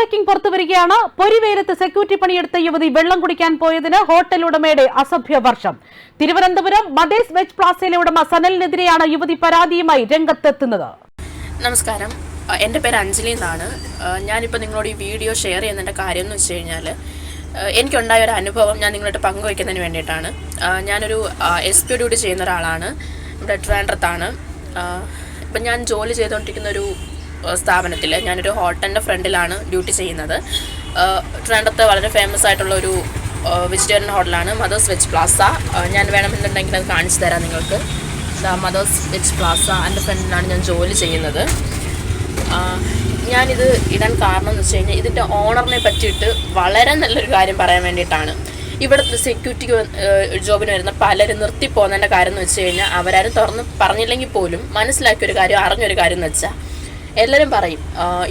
Breaking പുറത്തുവരികയാണ്. പൊരിവേലത്ത് security പണിയെടുത്ത യുവതി വെള്ളം കുടിക്കാൻ പോയതിന് ഹോട്ടൽ ഉടമയുടെ അസഭ്യ വർഷം. തിരുവനന്തപുരം മദേസ് വെജ് പ്ലാസയിലെ ഉടമ സനലിനെതിരെയാണ് യുവതി പരാതിയുമായി രംഗത്തെത്തുന്നത്. നമസ്കാരം. എന്റെ പേര് അഞ്ജലി എന്നാണ്. ഞാനിപ്പോൾ നിങ്ങളോട് ഈ വീഡിയോ ഷെയർ ചെയ്യുന്നതിന്റെ കാര്യം എന്ന് വെച്ച് കഴിഞ്ഞാൽ എനിക്കുണ്ടായ ഒരു അനുഭവം ഞാൻ നിങ്ങളോട് പങ്കുവയ്ക്കുന്നതിന് വേണ്ടിയിട്ടാണ്. ഞാനൊരു എസ് പി ഡ്യൂട്ടി ചെയ്യുന്ന ഒരാളാണ്. ഇവിടെ ട്രിവാൻഡ്രത്താണ്. ഇപ്പം ഞാൻ ജോലി ചെയ്തുകൊണ്ടിരിക്കുന്ന ഒരു സ്ഥാപനത്തിൽ ഞാനൊരു ഹോട്ടലിന്റെ ഫ്രണ്ടിലാണ് ഡ്യൂട്ടി ചെയ്യുന്നത്. ട്രിവാൻഡ്രത്ത് വളരെ ഫേമസ് ആയിട്ടുള്ള ഒരു വെജിറ്റേറിയൻ ഹോട്ടലാണ് മദേഴ്സ് വെജ് പ്ലാസ ഞാൻ വേണമെന്നുണ്ടെങ്കിൽ അത് കാണിച്ചു തരാം നിങ്ങൾക്ക്. മദേഴ്സ് വെജ് പ്ലാസ എന്റെ ഫ്രണ്ടിലാണ് ഞാൻ ജോലി ചെയ്യുന്നത്. ഞാനിത് ഇടാൻ കാരണം എന്ന് വെച്ച് കഴിഞ്ഞാൽ ഇതിന്റെ ഓണറിനെ പറ്റിയിട്ട് വളരെ നല്ലൊരു കാര്യം പറയാൻ വേണ്ടിയിട്ടാണ്. ഇവിടുത്തെ സെക്യൂരിറ്റിക്ക് ജോബിന് വരുന്ന പലരും നിർത്തി പോകുന്നതിന്റെ കാര്യം എന്ന് വെച്ച് കഴിഞ്ഞാൽ അവരാരും തുറന്ന് പറഞ്ഞില്ലെങ്കിൽ പോലും മനസ്സിലാക്കിയൊരു കാര്യം അറിഞ്ഞൊരു കാര്യം എന്ന് വെച്ചാൽ എല്ലാവരും പറയും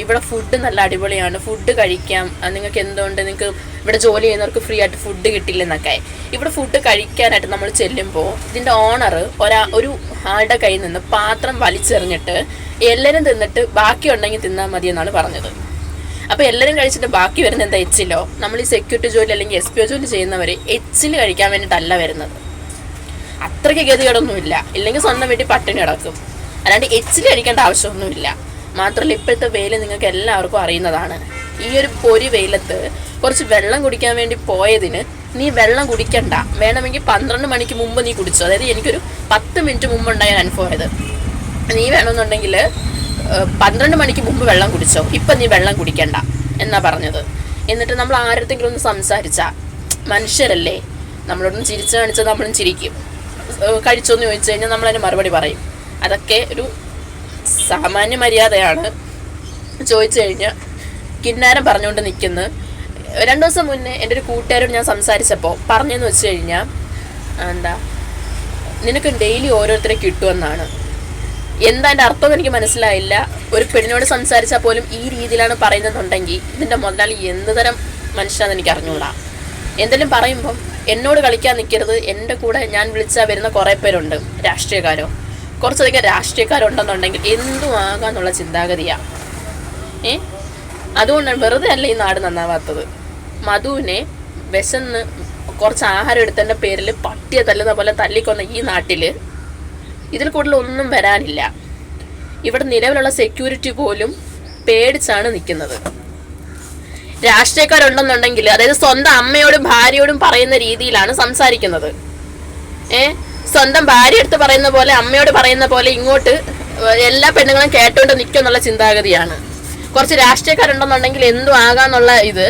ഇവിടെ ഫുഡ് നല്ല അടിപൊളിയാണ് ഫുഡ് കഴിക്കാം. നിങ്ങൾക്ക് എന്തുകൊണ്ട് നിങ്ങൾക്ക് ഇവിടെ ജോലി ചെയ്യുന്നവർക്ക് ഫ്രീ ആയിട്ട് ഫുഡ് കിട്ടില്ലെന്നൊക്കെ. ഇവിടെ ഫുഡ് കഴിക്കാനായിട്ട് നമ്മൾ ചെല്ലുമ്പോൾ ഇതിന്റെ ഓണർ ഒരാ ഒരു ആളുടെ കയ്യിൽ നിന്ന് പാത്രം വലിച്ചെറിഞ്ഞിട്ട് എല്ലാവരും തിന്നിട്ട് ബാക്കി ഉണ്ടെങ്കിൽ തിന്നാൽ മതി എന്നാണ് പറഞ്ഞത്. അപ്പോൾ എല്ലാവരും കഴിച്ചിട്ട് ബാക്കി വരുന്ന എന്താ എച്ചിലോ? നമ്മൾ ഈ സെക്യൂരിറ്റി ജോലി അല്ലെങ്കിൽ എസ് പി ഒ ജോലി ചെയ്യുന്നവർ എച്ചിൽ കഴിക്കാൻ വേണ്ടിയിട്ടല്ല വരുന്നത്. അത്രയ്ക്ക് ഗതികേടൊന്നുമില്ല. ഇല്ലെങ്കിൽ സ്വന്തം വേണ്ടി പട്ടിണി കിടക്കും. അല്ലാണ്ട് എച്ചിൽ കഴിക്കേണ്ട ആവശ്യമൊന്നുമില്ല. മാത്രമല്ല ഇപ്പോഴത്തെ വെയിൽ നിങ്ങൾക്ക് എല്ലാവർക്കും അറിയുന്നതാണ്. ഈ ഒരു പൊരി വെയിലത്ത് കുറച്ച് വെള്ളം കുടിക്കാൻ വേണ്ടി പോയതിന് നീ വെള്ളം കുടിക്കണ്ട. വേണമെങ്കിൽ പന്ത്രണ്ട് മണിക്ക് മുമ്പ് നീ കുടിച്ചു. അതായത് എനിക്കൊരു പത്ത് മിനിറ്റ് മുമ്പ് ഉണ്ടായ ഒരു അനുഭവം ഇത് നീ വേണമെന്നുണ്ടെങ്കിൽ പന്ത്രണ്ട് മണിക്ക് മുമ്പ് വെള്ളം കുടിച്ചോ. ഇപ്പം നീ വെള്ളം കുടിക്കണ്ട എന്നാ പറഞ്ഞത്. എന്നിട്ട് നമ്മൾ ആരത്തെങ്കിലും ഒന്ന് സംസാരിച്ച. മനുഷ്യരല്ലേ. നമ്മളോടൊന്ന് ചിരിച്ചു കാണിച്ചാൽ നമ്മളും ചിരിക്കും. കഴിച്ചോ കഴിച്ചോന്ന് ചോദിച്ചു കഴിഞ്ഞാൽ നമ്മളതിന് മറുപടി പറയും. അതൊക്കെ ഒരു സാമാന്യ മര്യാദയാണ് ചോദിച്ചു കഴിഞ്ഞാൽ കിന്നാരം പറഞ്ഞുകൊണ്ട് നിൽക്കുന്നു. രണ്ടു ദിവസം മുന്നേ എന്റെ ഒരു കൂട്ടുകാരോട് ഞാൻ സംസാരിച്ചപ്പോൾ പറഞ്ഞെന്ന് വെച്ച് കഴിഞ്ഞാൽ എന്താ നിനക്ക് ഡെയിലി ഓരോരുത്തരെ കിട്ടുമെന്നാണ്. എന്താ എന്റെ അർത്ഥം എനിക്ക് മനസ്സിലായില്ല. ഒരു പെണ്ണിനോട് സംസാരിച്ചാൽ പോലും ഈ രീതിയിലാണ് പറയുന്നതെന്നുണ്ടെങ്കിൽ ഇതിന്റെ മുതലാളി എന്ത് തരം മനുഷ്യനാണെന്ന് എനിക്ക് അറിഞ്ഞുകൂടാ എന്തെങ്കിലും പറയുമ്പം എന്നോട് കളിക്കാൻ നിൽക്കരുത്. എന്റെ കൂടെ ഞാൻ വിളിച്ചാൽ വരുന്ന കുറേ പേരുണ്ട് രാഷ്ട്രീയക്കാരോ. കുറച്ചധികം രാഷ്ട്രീയക്കാരുണ്ടെന്നുണ്ടെങ്കിൽ എന്തും ആകാന്നുള്ള ചിന്താഗതിയാണ് ഏ? അതുകൊണ്ടാണ് വെറുതെ അല്ല ഈ നാട് നന്നാവാത്തത്. മധുവിനെ വിശന്ന് കുറച്ച് ആഹാരം എടുത്തതിന്റെ പേരിൽ പട്ടിയെ തല്ലുന്ന പോലെ തല്ലിക്കൊന്ന ഈ നാട്ടിൽ ഇതിൽ കൂടുതൽ ഒന്നും വരാനില്ല. ഇവിടെ നിലവിലുള്ള സെക്യൂരിറ്റി പോലും പേടിച്ചാണ് നിൽക്കുന്നത്. രാഷ്ട്രീയക്കാരുണ്ടെന്നുണ്ടെങ്കിൽ അതായത് സ്വന്തം അമ്മയോടും ഭാര്യയോടും പറയുന്ന രീതിയിലാണ് സംസാരിക്കുന്നത്. ഏ? സ്വന്തം ഭാര്യ എടുത്ത് പറയുന്ന പോലെ അമ്മയോട് പറയുന്ന പോലെ ഇങ്ങോട്ട് എല്ലാ പെണ്ണുങ്ങളും കേട്ടോണ്ട് നിൽക്കും എന്നുള്ള ചിന്താഗതിയാണ്. കുറച്ച് രാഷ്ട്രീയക്കാരുണ്ടെന്നുണ്ടെങ്കിൽ എന്തും ആകാന്നുള്ള ഇത്.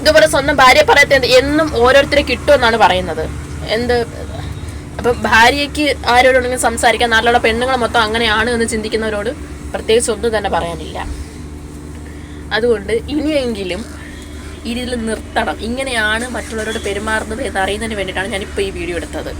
ഇതുപോലെ സ്വന്തം ഭാര്യ പറയത്തെ എന്നും ഓരോരുത്തരെ കിട്ടുമെന്നാണ് പറയുന്നത്. എന്ത് അപ്പൊ ഭാര്യയ്ക്ക് ആരോടുണ്ടെങ്കിലും സംസാരിക്കാൻ നാട്ടിലുള്ള പെണ്ണുങ്ങൾ മൊത്തം അങ്ങനെയാണ് എന്ന് ചിന്തിക്കുന്നവരോട് പ്രത്യേകിച്ച് ഒന്നും തന്നെ പറയാനില്ല. അതുകൊണ്ട് ഇനിയെങ്കിലും ഇതിൽ നിർത്തണം. ഇങ്ങനെയാണ് മറ്റുള്ളവരോട് പെരുമാറുന്നത് എന്ന് അറിയുന്നതിന് വേണ്ടിയിട്ടാണ് ഞാനിപ്പോൾ ഈ വീഡിയോ എടുത്തത്.